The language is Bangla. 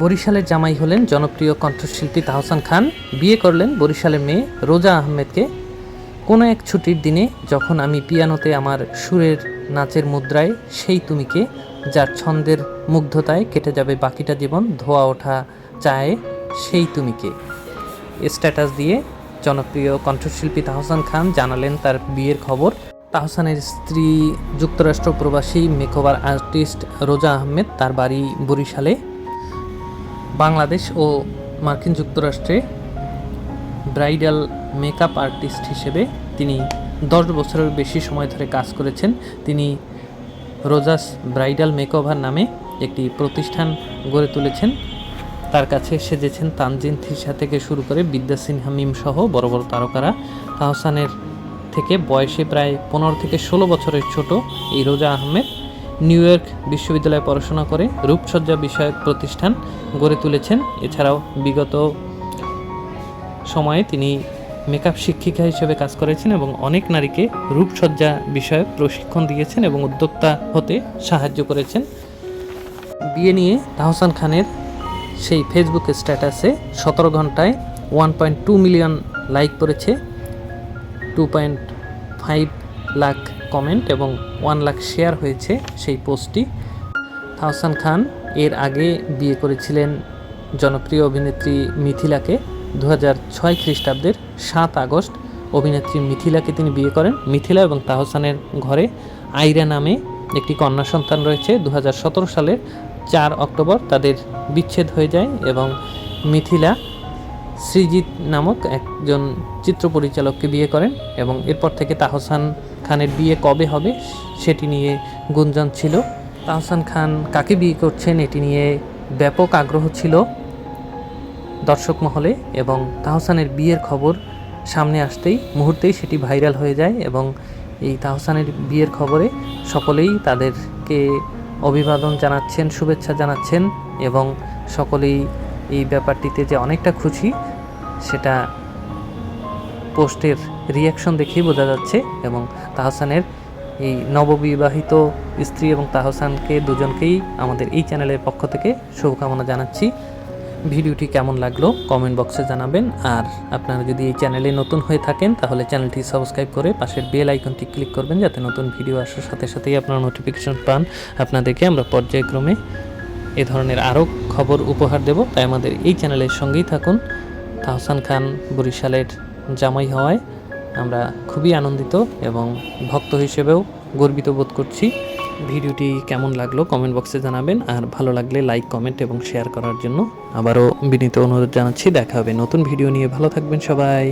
বরিশালের জামাই হলেন জনপ্রিয় কণ্ঠশিল্পী তাহসান খান। বিয়ে করলেন বরিশালের মেয়ে রোজা আহমেদকে। কোনো এক ছুটির দিনে যখন আমি পিয়ানোতে আমার সুরের নাচের মুদ্রায়, সেই তুমিকে যার ছন্দের মুগ্ধতায় কেটে যাবে বাকিটা জীবন ধোয়া ওঠা চায়, সেই তুমিকে। স্ট্যাটাস দিয়ে জনপ্রিয় কণ্ঠশিল্পী তাহসান খান জানালেন তার বিয়ের খবর। তাহসানের স্ত্রী যুক্তরাষ্ট্র প্রবাসী মেকওভার আর্টিস্ট রোজা আহমেদ তার বাড়ি বরিশালে। বাংলাদেশ ও মার্কিন যুক্তরাষ্ট্রে ব্রাইডাল মেকআপ আর্টিস্ট হিসেবে তিনি দশ বছরের বেশি সময় ধরে কাজ করেছেন। তিনি রোজাস ব্রাইডাল মেকওভার নামে একটি প্রতিষ্ঠান গড়ে তুলেছেন। তার কাছে সেজেছেন তানজিন থিসা থেকে শুরু করে বিদ্যা সিনহা মিম সহ বড় বড় তারকারা। তাহসানের থেকে বয়সে প্রায় পনেরো থেকে ষোলো বছরের ছোট এই রোজা আহমেদ নিউ ইয়র্ক বিশ্ববিদ্যালয়ে পড়াশোনা করে রূপসজ্জা বিষয়ক প্রতিষ্ঠান গড়ে তুলেছেন। এছাড়াও বিগত সময়ে তিনি মেকআপ শিক্ষিকা হিসেবে কাজ করেছেন এবং অনেক নারীকে রূপসজ্জা বিষয়ক প্রশিক্ষণ দিয়েছেন এবং উদ্যোক্তা হতে সাহায্য করেছেন। বিয়ে নিয়ে তাহসান খানের সেই ফেসবুক স্ট্যাটাসে সতেরো ঘন্টায় one point two million like করেছে। Two point five lakh comment এবং ওয়ান লাখ শেয়ার হয়েছে সেই পোস্টটি। তাহসান খান এর আগে বিয়ে করেছিলেন জনপ্রিয় অভিনেত্রী মিথিলাকে দু হাজার ছয় খ্রিস্টাব্দের সাত আগস্ট। অভিনেত্রী মিথিলাকে তিনি বিয়ে করেন। মিথিলা এবং তাহসানের ঘরে আইরা নামে একটি কন্যা সন্তান রয়েছে। দু হাজার সতেরো সালের চার অক্টোবর তাদের বিচ্ছেদ হয়ে যায় এবং মিথিলা সৃজিত নামক একজন চিত্র পরিচালককে বিয়ে করেন এবং এরপর থেকে তাহসান খানের বিয়ে কবে হবে সেটি নিয়ে গুঞ্জন ছিল। তাহসান খান কাকে বিয়ে করছেন এটি নিয়ে ব্যাপক আগ্রহ ছিল দর্শক মহলে এবং তাহসানের বিয়ের খবর সামনে আসতেই, মুহূর্তেই সেটি ভাইরাল হয়ে যায় এবং এই তাহসানের বিয়ের খবরে সকলেই তাদেরকে অভিবাদন জানাচ্ছেন, শুভেচ্ছা জানাচ্ছেন এবং সকলেই এই ব্যাপারটিতে যে অনেকটা খুশি, সেটা পোস্টের রিয়াকশন দেখেই বোঝা যাচ্ছে এবং তাহসানের এই নববিবাহিত স্ত্রী এবং তাহসানকে দুজনকেই আমাদের এই চ্যানেলের পক্ষ থেকে শুভকামনা জানাচ্ছি। ভিডিওটি কেমন লাগল কমেন্ট বক্সে জানাবেন। আর আপনারা যদি এই চ্যানেলে নতুন হয়ে থাকেন, তাহলে চ্যানেলটি সাবস্ক্রাইব করে পাশের বেল আইকনটি ক্লিক করবেন যাতে নতুন ভিডিও আসার সাথে সাথেই আপনারা নোটিফিকেশন পান। আপনাদেরকে আমরা পর্যায়ক্রমে এ ধরনের আরও খবর উপহার দেব। তাই আমাদের এই চ্যানেলের সঙ্গেই থাকুন। তাহসান খান বরিশালের জামাই হওয়ায় আমরা খুবই আনন্দিত এবং ভক্ত হিসেবেও গর্বিত বোধ করছি। ভিডিওটি কেমন লাগল কমেন্ট বক্সে জানাবেন, আর ভালো লাগলে লাইক, কমেন্ট এবং শেয়ার করার জন্য আবারও বিনীত অনুরোধ জানাচ্ছি। দেখা হবে নতুন ভিডিও নিয়ে। ভালো থাকবেন সবাই।